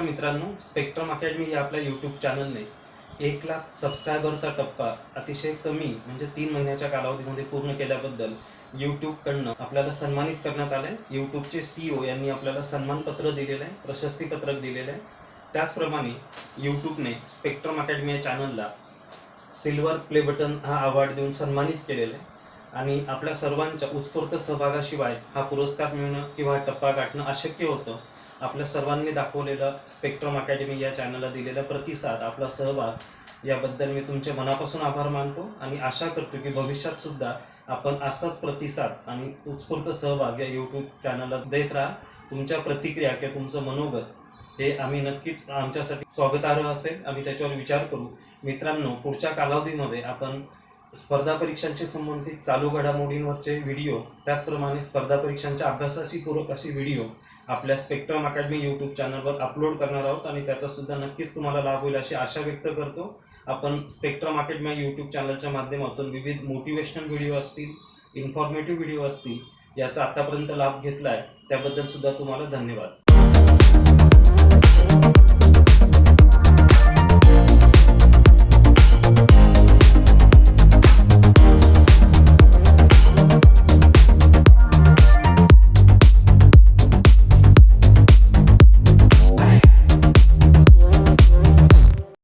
मित्रांनो spectrum academy हे आपल्या यूट्यूब चॅनलने एक लाख सबस्क्रायबरचा टप्पा अतिशय कमी म्हणजे तीन महिन्याच्या कालावधीमध्ये पूर्ण केल्याबद्दल यूट्यूबकडनं आपल्याला सन्मानित करण्यात आलंय. यूट्यूबचे सीईओ यांनी आपल्याला सन्मानपत्र दिलेलं आहे प्रशस्तीपत्रक दिलेलं आहे त्याचप्रमाणे यूट्यूबने स्पेक्ट्रम अकॅडमी या चॅनलला सिल्वर प्ले बटन हा अवॉर्ड देऊन सन्मानित केलेला आहे आणि आपल्या सर्वांच्या उत्स्फूर्त सहभागाशिवाय हा पुरस्कार मिळणं किंवा टप्पा गाठणं अशक्य होतं. आपल्या सर्वांनी दाखवलेलं स्पेक्ट्रम अकॅडमी या चॅनलला दिलेला प्रतिसाद आपला सहभाग याबद्दल मी तुमचे मनापासून आभार मानतो आणि आशा करतो की भविष्यात सुद्धा आपण असाच प्रतिसाद आणि उत्स्फूर्त सहभाग या यूट्यूब चॅनलला देत राहा. तुमच्या प्रतिक्रिया किंवा तुमचं मनोगत हे आम्ही नक्कीच आमच्यासाठी स्वागतार्ह असेल. आम्ही त्याच्यावर विचार करू. मित्रांनो पुढच्या कालावधीमध्ये आपण स्पर्धा परीक्षांशी संबंधित चालू घडामोडींवरचे व्हिडिओ त्याचप्रमाणे स्पर्धा परीक्षांच्या अभ्यासाशी पूरक अशी व्हिडिओ आपल्या स्पेक्ट्रम अकॅडमी यूट्यूब चॅनलवर अपलोड करणार आहोत आणि त्याचा सुद्धा नक्कीच तुम्हाला लाभ होईल अशी आशा व्यक्त करतो. आपण स्पेक्ट्रम अकॅडमी यूट्यूब चॅनलच्या माध्यमातून विविध मोटिवेशनल व्हिडिओ असतील इन्फॉर्मेटिव्ह व्हिडिओ असतील याचा आतापर्यंत लाभ घेतला आहे त्याबद्दल सुद्धा तुम्हाला धन्यवाद.